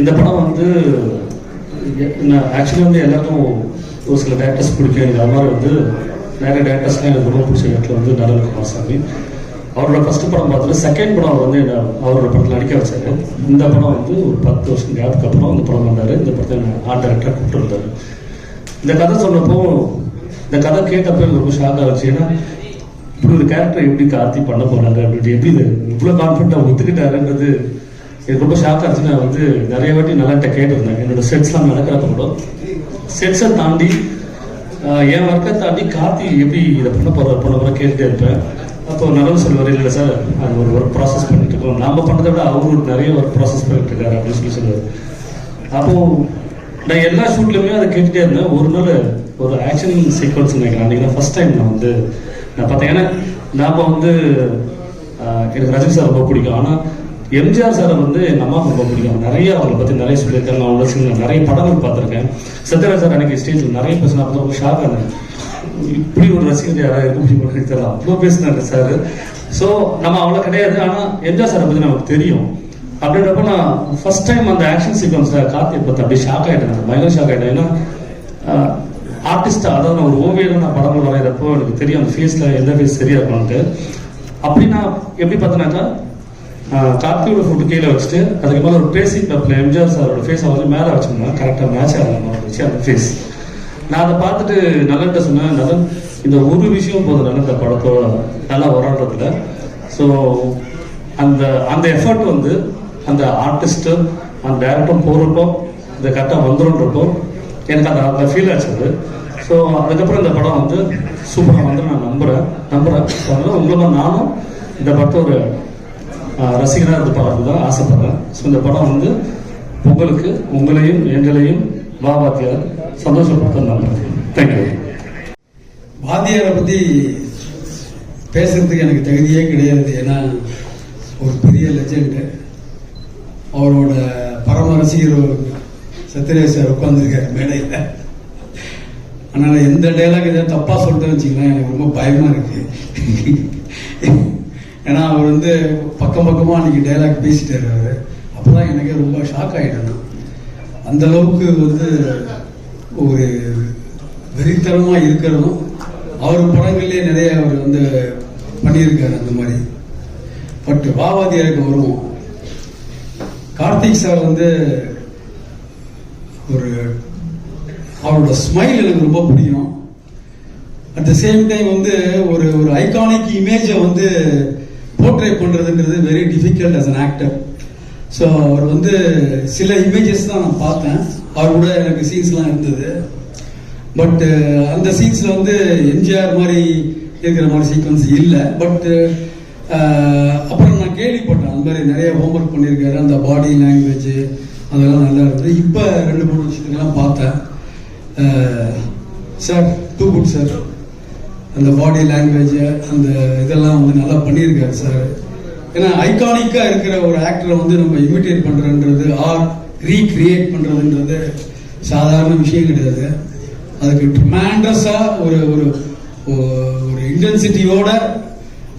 இந்த படம் வந்து ஆக்சுவலி வந்து எல்லாருக்கும் ஒரு சில டேரக்டர்ஸ் பிடிக்கும். இந்த மாதிரி வந்து நிறைய டேரக்டர்ஸ்லாம் எனக்கு ரொம்ப பிடிச்ச இடத்துல வந்து நலன் குமாரசாமி அவரோட ஃபர்ஸ்ட் படம் பார்த்துட்டு செகண்ட் படம் அவர் வந்து என்ன அவரோட படத்தில் நடிக்க வச்சாரு. இந்த படம் வந்து ஒரு பத்து வருஷம் கேப்புக்கு அப்புறம் அந்த படம் வந்தார். இந்த படத்தை ஆர்ட் டைரக்டராக கூப்பிட்டு வந்தார் இந்த கதை சொன்னப்போ இந்த கதை கேட்டப்போ எனக்கு ரொம்ப ஷாக் இருந்துச்சு. ஏன்னா இப்படி ஒரு கேரக்டர் எப்படி கார்த்தி பண்ண போறாங்க? அப்படின்ட்டு எப்படி இது இவ்வளோ கான்ஃபிடண்டாக ஒத்துக்கிட்டாருன்றது எனக்கு ரொம்ப ஷாக்காக இருந்துச்சு. நான் வந்து நிறைய வாட்டி நல்லாட்ட கேட்டிருந்தேன். என்னோட செட்ஸ்லாம் நடக்கிறப்ப கூட. செட்ஸை தாண்டி ஆஹ், என் ஒர்க்கை தாண்டி கார்த்தி எப்படி இதை பண்ண போற பண்ண போகிற கேட்டுட்டே இருப்பேன். அப்போ நலன் சொல்லுவார் இல்லை சார் அது ஒரு ஒர்க் ப்ராசஸ் பண்ணிட்டு இருக்கோம். நாம பண்ணதை விட அவரு நிறைய ஒர்க் ப்ராசஸ் பண்ணிட்டு இருக்காரு அப்படின்னு சொல்லி சொல்லுவார். அப்போ நான் எல்லா ஷூட்லையுமே அதை கேட்டுட்டே இருந்தேன். ஒரு நாள் ஒரு ஆக்ஷன் சீக்வன்ஸ் நினைக்கிறேன் அன்றைக்கி தான் ஃபர்ஸ்ட் டைம் நான் வந்து நான் பார்த்தேன். ஏன்னா நாம வந்து ஆஹ், எனக்கு ரஜினி சார் ரொம்ப பிடிக்கும். ஆனால் எம்ஜிஆர் சாரை வந்து எங்கள் அம்மாவுக்கு ரொம்ப பிடிக்கும். நிறைய அவரை பற்றி நிறைய சொல்லியிருக்காங்க அவங்களோட சின்ன நிறைய படங்கள் பார்த்துருக்கேன். சத்யராஜ் சார் அன்றைக்கி ஸ்டேஜில் நிறைய பேசினா அப்போ ரொம்ப ஷாக் ஆனேன் இப்படி ஒரு ரசிகர் யாராக இருக்க முடியும் எனக்கு தெரியல. அவ்வளோ பேசினாரு சார். ஸோ நம்ம அவ்வளோ கிடையாது. ஆனால் எம்ஜிஆர் சாரை பற்றி நமக்கு தெரியும். அப்படின்றப்ப நான் ஃபர்ஸ்ட் டைம் அந்த ஆக்ஷன் சீக்வன்ஸில் கார்த்தியை பார்த்து அப்படியே ஷாக் ஆகிட்டேன் பயங்கர ஷாக் ஆகிட்டேன் ஏன்னா ஆர்டிஸ்டா அதாவது நான் ஒரு ஓவியர் நான் படங்கள் வரைகிறப்போ எனக்கு தெரியும் அந்த ஃபேஸில் எந்த ஃபேஸ் சரியா இருக்கணும்ட்டு அப்படி நான் எப்படி பார்த்தேனாக்கா ஆஹ் கார்த்தியோட கீழே வச்சுட்டு அதுக்கப்புறம் ஒரு பேசிக் பேப்பில் எம்ஜிஆர் சாரோட ஃபேஸ் அவர் மேலே வச்சோம்னா கரெக்டாக மேட்ச் ஆகலாம் வச்சு அந்த ஃபேஸ் நான் அதை பார்த்துட்டு நல்லட்ட சொன்னேன். நலன் இந்த ஒரு விஷயம் போதும். நல்ல இந்த படத்தோட நல்லா வரான்றதுல. ஸோ அந்த அந்த எஃபர்ட் வந்து அந்த ஆர்டிஸ்ட்டு அந்த டேரக்டரும் போகிறப்போ இந்த கரெக்டாக வந்துடும்ன்றப்போ எனக்கு அந்த அந்த ஃபீல் ஆச்சு ஸோ அதுக்கப்புறம் இந்த படம் வந்து சூப்பராக வந்து நான் நம்புகிறேன் நம்புகிறேன் அதனால் உங்களை நானும் இந்த படத்தை ஒரு ரசிகராக இருந்து பார்க்கறது ஆசைப்படுறேன். ஸோ இந்த படம் வந்து உங்களுக்கு உங்களையும் எங்களையும் பாபாத்தியார் சந்தோஷப்படுத்த நம்புறேன் தேங்க்யூ வாத்தியாரை பற்றி பேசுறதுக்கு எனக்கு தகுதியே கிடையாது. ஏன்னா ஒரு பெரிய லெஜெண்டு அவரோட பரம ரசிகர் ஒரு சத்யராஜ் சார் உட்காந்துருக்காரு மேடையில். அதனால் எந்த டைலாக் எதாவது தப்பாக சொல்லிட்டேன்னு வச்சுக்கலாம் எனக்கு ரொம்ப பயமாக இருக்குது ஏன்னா அவர் வந்து பக்கம் பக்கமாக அன்றைக்கி டைலாக் பேசிட்டு இருக்காரு. அப்போ தான் எனக்கே ரொம்ப ஷாக் ஆகிட்டேன் அந்த அளவுக்கு வந்து ஒரு வெறித்தனமாக இருக்கிறதும் அவர் படங்கள்லேயே நிறைய அவர் வந்து பண்ணியிருக்காரு அந்த மாதிரி. பட் வாவாதியாருக்கு வருவோம். கார்த்திக் சார் வந்து ஒரு அவரோட ஸ்மைல் எனக்கு ரொம்ப பிடிக்கும். அட் த சேம் டைம் வந்து ஒரு ஒரு ஐகானிக் இமேஜை வந்து போர்ட்ரேட் பண்ணுறதுங்கிறது very difficult as an actor so அவர் வந்து சில இமேஜஸ் தான் நான் பார்த்தேன். அவர் கூட எனக்கு சீன்ஸ்லாம் இருந்தது. பட் uh, அந்த சீன்ஸில் வந்து எம்ஜிஆர் மாதிரி இருக்கிற மாதிரி சீக்வன்ஸ் இல்லை. பட் அப்புறம் நான் கேள்விப்பட்டேன். அந்த மாதிரி நிறைய ஹோம்ஒர்க் பண்ணியிருக்காரு. அந்த பாடி லாங்குவேஜ் அதெல்லாம் நல்லா இருந்தது இப்போ ரெண்டு மூணு வருஷத்துக்கெல்லாம் பார்த்தேன். சார் டூ குட் சார் அந்த பாடி லாங்குவேஜ் அந்த இதெல்லாம் வந்து நல்லா பண்ணியிருக்காரு சார் ஏன்னா ஐகானிக்காக இருக்கிற ஒரு ஆக்டரை வந்து நம்ம இமிட்டேட் பண்ணுறன்றது ஆர் ரீக்ரியேட் பண்ணுறதுன்றது சாதாரண விஷயம் கிடையாது. அதுக்கு ட்ரிமாண்டஸாக ஒரு ஒரு ஒரு இன்டென்சிட்டியோட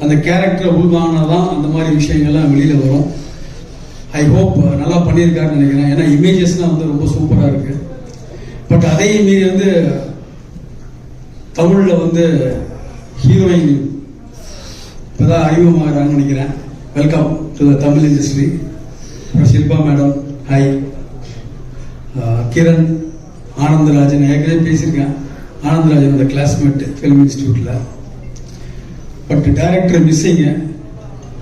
அந்த கேரக்டரை உள்வாங்கினாதான் அந்த மாதிரி விஷயங்கள்லாம் வெளியில் வரும். ஐ ஹோப் நல்லா பண்ணியிருக்காருன்னு நினைக்கிறேன். ஏன்னா இமேஜஸ்லாம் வந்து ரொம்ப சூப்பராக இருக்குது பட் அதே மீறி வந்து தமிழில் வந்து ஹீரோயின் இப்போதான் அறிமுகமாகறாங்கன்னு நினைக்கிறேன். Welcome to the Tamil industry அப்புறம் ஷில்பா மேடம் ஹாய் கிரண் ஆனந்தராஜன் ஏற்கனவே பேசியிருக்கேன். ஆனந்தராஜன் அந்த கிளாஸ்மேட் ஃபிலிம் இன்ஸ்டியூட்டில் பட் டைரக்டர் மிஸ்ஸிங்க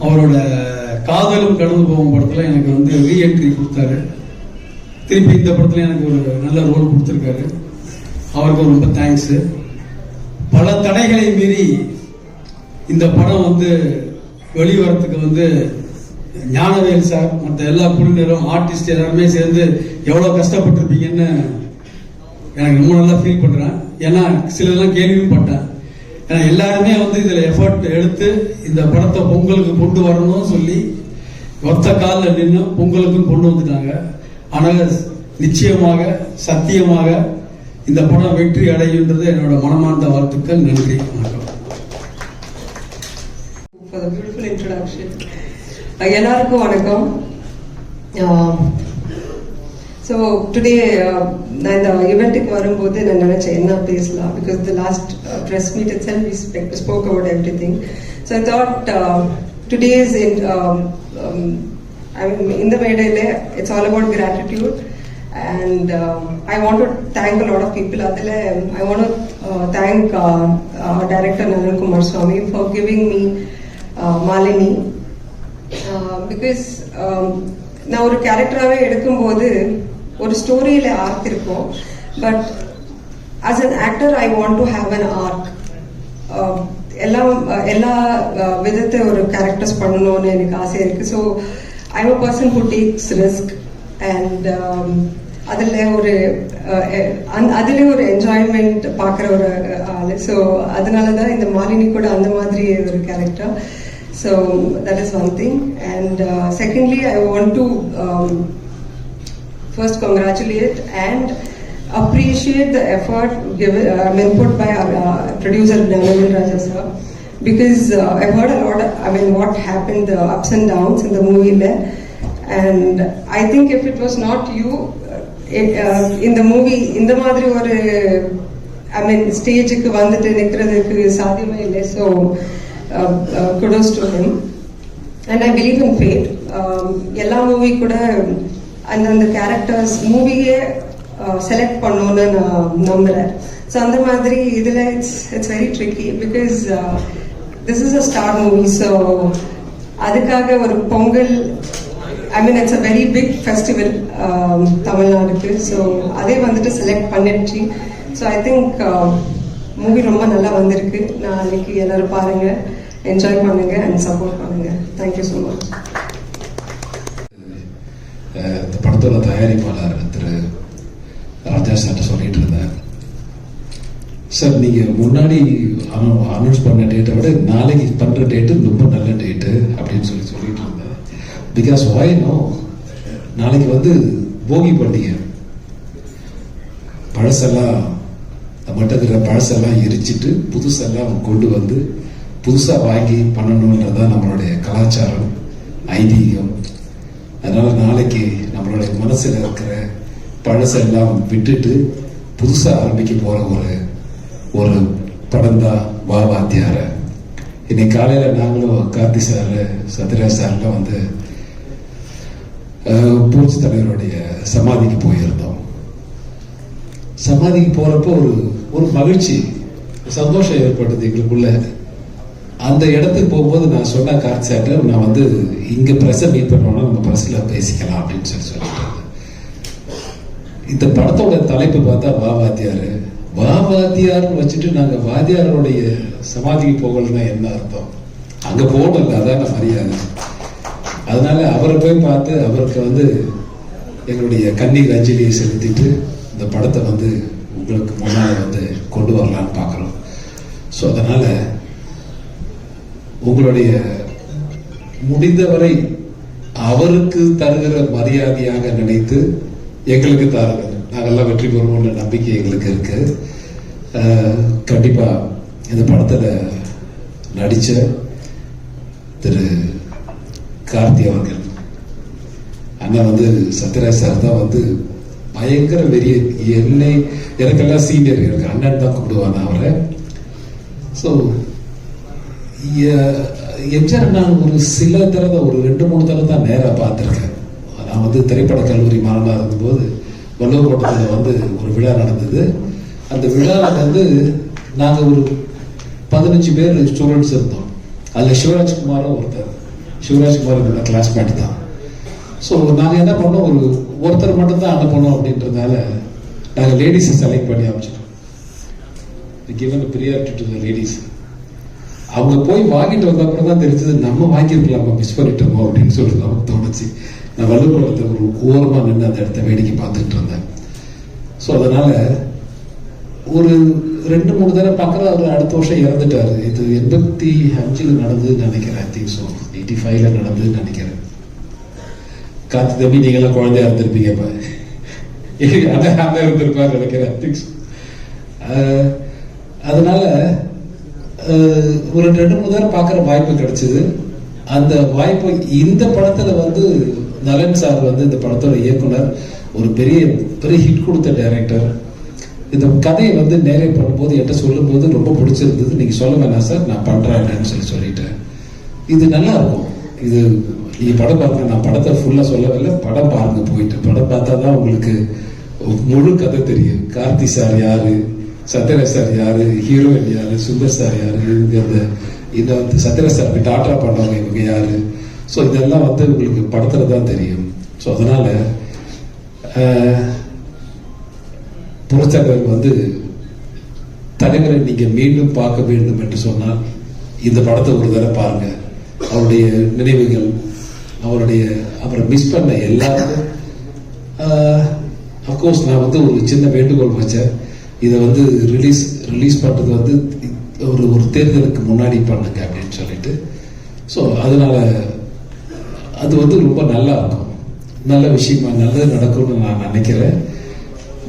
அவரோட காதலும் கடந்து போகும் படத்தில் எனக்கு வந்து ரீஎன்ட்ரி கொடுத்தாரு. திருப்பி இந்த படத்தில் எனக்கு ஒரு நல்ல ரோல் கொடுத்துருக்காரு. அவருக்கு ரொம்ப தேங்க்ஸு பல தடைகளை மீறி இந்த படம் வந்து வெளிவரத்துக்கு வந்து ஞானவேல் சார் மற்ற எல்லா குழுவினரும் ஆர்டிஸ்ட் எல்லாருமே சேர்ந்து எவ்வளோ கஷ்டப்பட்டிருப்பீங்கன்னு எனக்கு ரொம்ப நல்லா ஃபீல் பண்ணுறேன் ஏன்னா சிலதெல்லாம் கேள்வியும் பட்டேன். ஏன்னா எல்லாருமே வந்து இதில் எஃபர்ட் எடுத்து இந்த படத்தை பொங்கலுக்கு கொண்டு வரணும்னு சொல்லி ஒத்த காலில் நின்று பொங்கலுக்கும் கொண்டு வந்துட்டாங்க. ஆனால் நிச்சயமாக சத்தியமாக இந்த படம் வெற்றி அடையுன்றது என்னோட மனமார்ந்த வாழ்த்துக்கள் நன்றி வணக்கம். எல்லாருக்கும் வணக்கம். ஸோ டுடே நான் இந்த இவெண்ட்டுக்கு வரும்போது நான் நினச்சேன் என்ன பேசலாம்? Because the last press meet itself we spoke about everything so I thought today's in I mean இந்த மேடையில் it's all about gratitude and I want to thank thank a lot of people. Adile, um, I want to uh, thank uh, uh, director Nanan Kumar uh, uh, um, நான் ஒரு கேரக்டராகவே எடுக்கும்போது ஒரு ஸ்டோரியில் arc இருக்கும். But as an actor I want to have an arc எல்லாம் எல்லா uh, விதத்தை ஒரு கேரக்டர்ஸ் பண்ணணும்னு எனக்கு ஆசை இருக்கு. So I am a person who takes risk and அதில் um, ஒரு uh, அந்- அதுலயே ஒரு என்ஜாய்மெண்ட் பார்க்குற ஒரு ஆள் ஸோ அதனால தான் இந்த மாலினி கூட அந்த மாதிரி ஒரு character so that is one thing and secondly I want to first congratulate and appreciate the effort given, uh, I mean, put by our uh, producer Nanavel Raja sir. Because uh, I've heard a lot, of, I mean, what happened, the ups and downs in the movie there. And I think if it was not you, இந்த movie இந்த மாதிரி ஒரு ஐ மீன் ஸ்டேஜுக்கு வந்துட்டு நிற்கிறதுக்கு சாத்தியமே இல்லை. So kudos to him and I believe in fate எல்லா மூவி கூட அந்தந்த கேரக்டர்ஸ் மூவியே செலக்ட் பண்ணணும்னு நான் நம்புறேன். ஸோ அந்த மாதிரி இதில் it's it's very tricky because this is a star movie so அதுக்காக ஒரு Pongal I mean it's a very big festival தமிழ்நாடுக்கு so அதே வந்துட்டு செலக்ட் பண்ணிடுச்சு. ஸோ ஐ திங்க் மூவி ரொம்ப நல்லா வந்திருக்கு. நான் அன்னைக்கு எல்லாரும் பாருங்க என்ஜாய் பண்ணுங்க அண்ட் சப்போர்ட் பண்ணுங்க. தேங்க்யூ ஸோ மச் இந்த படத்தோட தயாரிப்பாளர் திரு ராஜா சார்ட்ட சொல்லிட்டு இருந்தேன். சார் நீங்க முன்னாடி அனௌன்ஸ் பண்ண டேட்டை விட நாளைக்கு பண்ற டேட்டு ரொம்ப நல்ல டேட்டு அப்படின்னு சொல்லி சொல்லிட்டு பிகாஸ் ஒய் நோ நாளைக்கு வந்து போகி பண்டிகை. பழசெல்லாம் மட்டத்தில் இருக்கிற பழசெல்லாம் எரிச்சிட்டு புதுசெல்லாம் கொண்டு வந்து புதுசா வாங்கி பண்ணணுன்றதுதான் நம்மளுடைய கலாச்சாரம் ஐதீகம். அதனால நாளைக்கு நம்மளுடைய மனசில் இருக்கிற பழசெல்லாம் விட்டுட்டு புதுசா ஆரம்பிக்க போற ஒரு ஒரு படம் தான் வா இன்னைக்கு காலையில நாங்களும் கார்த்தி சார் சத்யராஜ் சார்லாம் வந்து பூச்சி தலைவருடைய சமாதிக்கு போயிருந்தோம். சமாதிக்கு போறப்போ ஒரு ஒரு மகிழ்ச்சி சந்தோஷம் ஏற்பட்டது எங்களுக்குள்ள. அந்த இடத்துக்கு போகும்போது நான் சொன்ன கார் சார்ட்ட நான் வந்து இங்க பிரஸ் மீட் பண்ணோம்னா நம்ம பிரஸ்ல பேசிக்கலாம் அப்படின்னு சொல்லி சொல்லிட்டு இந்த படத்தோட தலைப்பு பார்த்தா வா வாத்தியாரு வா வாத்தியார்னு வச்சுட்டு நாங்க வாத்தியாரோடைய சமாதிக்கு போகலன்னா என்ன அர்த்தம்? அங்க போகணும் அதான மரியாதை. அதனால அவரை போய் பார்த்து அவருக்கு வந்து எங்களுடைய கண்ணீர் அஞ்சலியை செலுத்திட்டு இந்த படத்தை வந்து உங்களுக்கு முன்னால் வந்து கொண்டு வரலான்னு பார்க்குறோம். ஸோ அதனால் உங்களுடைய முடிந்தவரை அவருக்கு தருகிற மரியாதையாக நினைத்து எங்களுக்கு தாருங்க. நாங்கெல்லாம் வெற்றி பெறுவோம்ன்ற நம்பிக்கை எங்களுக்கு இருக்கு. கண்டிப்பாக இந்த படத்தில் நடித்த திரு கார்த்தி அவர்கள். அண்ணா வந்து சத்யராஜ் சார் தான் வந்து பயங்கர வெறிய என்னை எனக்கெல்லாம் சீனியர் எனக்கு அண்ணன் தான் கூப்பிடுவாங்க அவரை. ஸோ எம்ஜிஆர் நான் ஒரு சில தடவை ஒரு ரெண்டு மூணு தடவை தான் நேராக பார்த்துருக்கேன் நான் வந்து திரைப்பட கல்லூரி மாணவனாக இருந்தபோது வள்ளுவர் கோட்டத்தில் வந்து ஒரு விழா நடந்தது. அந்த விழாவில் வந்து நாங்கள் ஒரு பதினஞ்சு பேர் ஸ்டூடெண்ட்ஸ் இருந்தோம். அதில் சிவராஜ்குமாரும் ஒருத்தர். சிவராஜ்குமார் என்னோட கிளாஸ்மேட் தான். ஸோ நாங்கள் என்ன பண்ணோம்? ஒரு ஒருத்தர் மட்டும்தான் அனுப்பணும் அப்படின்றதுனால நாங்கள் லேடிஸை செலக்ட் பண்ணி அமைச்சிட்டோம். Given priority to the ladies அவங்க போய் வாங்கிட்டு வந்த அப்புறம் தான் தெரிஞ்சது நம்ம வாங்கியிருக்கலாமா மிஸ் பண்ணிட்டோமோ அப்படின்னு சொல்லி நமக்கு தோணுச்சு. நான் வள்ளுவரத்தை ஒரு ஓரமாக நின்று அந்த இடத்த வேடிக்கை பார்த்துட்டு இருந்தேன். ஸோ அதனால் ஒரு ரெண்டு மூணு தடவை பார்க்குற அவர் அடுத்த வருஷம் இறந்துட்டாரு. இது எண்பத்தி அஞ்சில் நடந்ததுன்னு நினைக்கிறேன் ஐ திங்க் ஸோ எயிட்டி ஃபைவ்ல நடந்ததுன்னு நினைக்கிறேன். காத்து தம்பி நீங்களாம் குழந்தையா இருந்திருப்பீங்க இப்ப அண்ணன் அண்ணன் நினைக்கிறேன். அதனால ஒரு ரெண்டு மூணு தடவை பார்க்குற வாய்ப்பு கிடைச்சிது. அந்த வாய்ப்பு இந்த படத்துல வந்து நலன் சார் வந்து இந்த படத்தோட இயக்குனர் ஒரு பெரிய பெரிய ஹிட் கொடுத்த டைரக்டர் இந்த கதையை வந்து நேரே பண்ணும்போது என்கிட்ட சொல்லும்போது ரொம்ப பிடிச்சிருந்தது. நீங்கள் சொல்ல வேணாம் சார் நான் பண்ணுறேன் அப்படின்னு சொல்லி சொல்லிட்டேன் இது நல்லா இருக்கும் இது நீங்கள் படம் பாருங்க நான் படத்தை ஃபுல்லாக சொல்லவில்லை படம் பாருங்க போயிட்டு. படம் பார்த்தா தான் உங்களுக்கு முழு கதை தெரியும். கார்த்தி சார் யாரு சத்யராஜ் சார் யாரு ஹீரோயின் யாரு சுந்தர் சார் யாரு இவங்க அந்த இதை வந்து சத்யராஜ் போய் டாட்டா பண்ணவங்க இவங்க யாரு. ஸோ இதெல்லாம் வந்து உங்களுக்கு படத்துல தான் தெரியும். ஸோ அதனால ஆஹ், புரட்சகர் வந்து தலைவரை நீங்க மீண்டும் பார்க்க வேண்டும் என்று சொன்னால் இந்த படத்தை ஒரு தடவை பாருங்க. அவருடைய நினைவுகள் அவருடைய அவரை மிஸ் பண்ண எல்லாமே அஃப்கோர்ஸ் நான் வந்து ஒரு சின்ன வேண்டுகோள் வச்சேன். இதை வந்து ரிலீஸ் ரிலீஸ் பண்ணுறது வந்து ஒரு ஒரு தேர்தலுக்கு முன்னாடி பண்ணுங்க அப்படின்னு சொல்லிட்டு. ஸோ அதனால அது வந்து ரொம்ப நல்லா இருக்கும். நல்ல விஷயமா நல்லது நடக்கும்னு நான் நினைக்கிறேன்.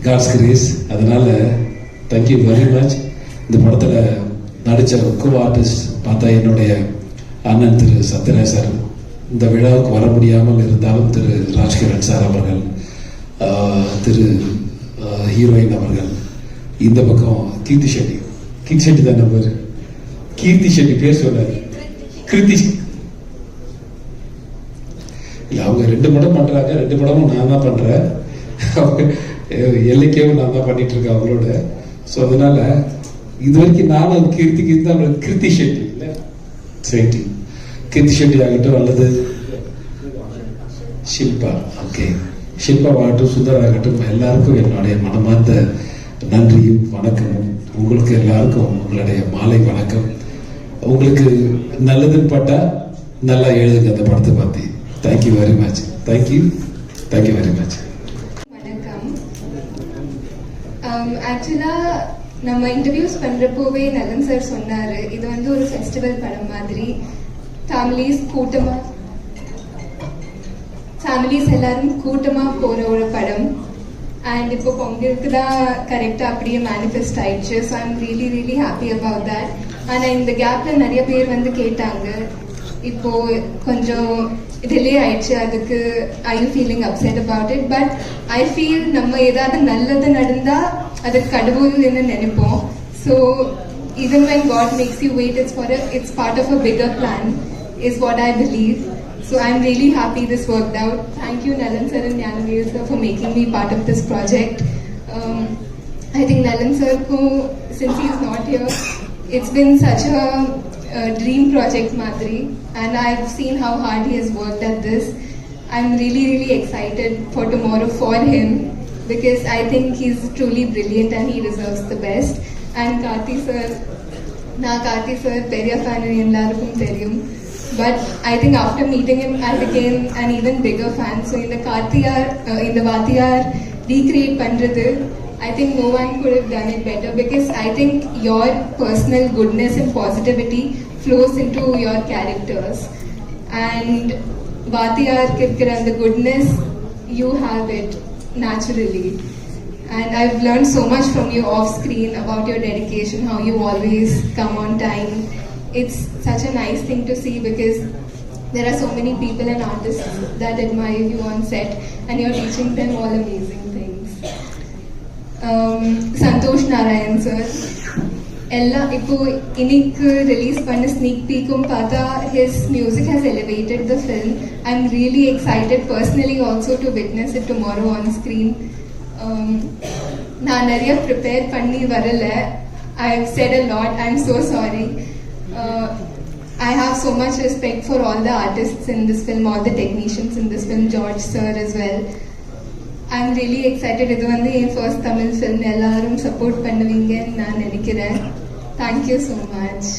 காட்ஸ் கிரேஸ் அதனால தேங்க்யூ வெரி மச் இந்த படத்தில் நடித்த கோ ஆர்டிஸ்ட் பார்த்தா என்னுடைய அண்ணன் திரு சத்யராஜ் சார் இந்த விழாவுக்கு வர முடியாமல் இருந்தாலும் திரு ராஜ்கிரண் சார் அவர்கள் திரு ஹீரோயின் அவர்கள் இந்த பக்கம் கீர்த்தி ஷெட்டி. கீர்த்தி ஷெட்டி தான் நம்பர் கீர்த்தி ஷெட்டி பேர் சொன்னார். கிருத்தி இல்ல அவங்க ரெண்டு படம் பண்றாங்க ரெண்டு படமும் நான் தான் பண்றேன். அவங்க எல்லைக்கேவும் நான் தான் பண்ணிட்டு இருக்கேன் அவங்களோட. ஸோ அதனால இது வரைக்கும் நானும் கீர்த்தி கீர்த்தி தான் கிருத்தி ஷெட்டி இல்லை? சரி ஷெட்டி ஆகட்டும் அல்லது ஷில்பா ஓகே ஷில்பா ஆகட்டும் சுந்தர் ஆகட்டும் எல்லாருக்கும் என்னுடைய மனமார்ந்த நன்றியும் வணக்கமும். உங்களுக்கு எல்லாருக்கும் உங்களுடைய மாலை வணக்கம். உங்களுக்கு நல்லதுன்னு பட்டா நல்லா எழுதுங்க அந்த படத்தை பத்தி thank you very much thank you thank you very much வணக்கம். Um, ஆக்சுவலாக நம்ம இன்டர்வியூஸ் பண்ணுறப்போவே நலன் சார் சொன்னார். இது வந்து ஒரு ஃபெஸ்டிவல் படம் மாதிரி. ஃபேமிலிஸ் கூட்டமாக ஃபேமிலிஸ் எல்லாரும் கூட்டமாக போகிற ஒரு படம் அண்ட் இப்போ பொங்கலுக்கு தான் கரெக்டாக அப்படியே மேனிஃபெஸ்ட் ஆயிடுச்சு so I'm really really happy about that ஆனால் இந்த கேப்பில் நிறைய பேர் வந்து கேட்டாங்க இப்போ கொஞ்சம் டிலே ஆயிடுச்சு அதுக்கு I you feeling upset about it but I feel நம்ம ஏதாவது நல்லது நடந்தால் அது கடவுள்னு நினைப்போம் so even when God makes you wait, it's for a, it's part of a bigger plan, is what I believe. So I'm really happy this worked out. Thank you Nalan sir and Yanavir sir for making me part of this project. Um, I think Nalan sir, ko, since he's not here, it's been such a, a dream project, Madri, and I've seen how hard he has worked at this. I'm really, really excited for tomorrow for him because I think he's truly brilliant and he deserves the best. And Karthi sir, na Karthi sir, Peria fan and Larapum Terium. But I think after meeting him, I became an even bigger fan. So in the Kartiyar, uh, in the Vatiyar, recreate Pandrathu, I think no one could have done it better because I think your personal goodness and positivity flows into your characters. And Vatiyar Kirkiran, the goodness, you have it naturally. And I've learned so much from you off screen about your dedication, how you always come on time It's such a nice thing to see because there are so many people and artists that admire you on set, and you're teaching them all amazing things. Um, Santosh Narayan sir. எல்லா இப்போ இன்னைக்கு release பண்ண sneak பீக்கும் பார்த்தா his music has elevated the film I am really excited personally also to witness it tomorrow on screen நான் நிறைய prepare பண்ணி வரல I have said a lot I am so sorry I have so much respect for all the artists in this film all the technicians in this film George sir as well I am really excited இது வந்து என் first Tamil film எல்லாரும் support பண்ணுவீங்கன்னு நான் நினைக்கிறேன் thank you so much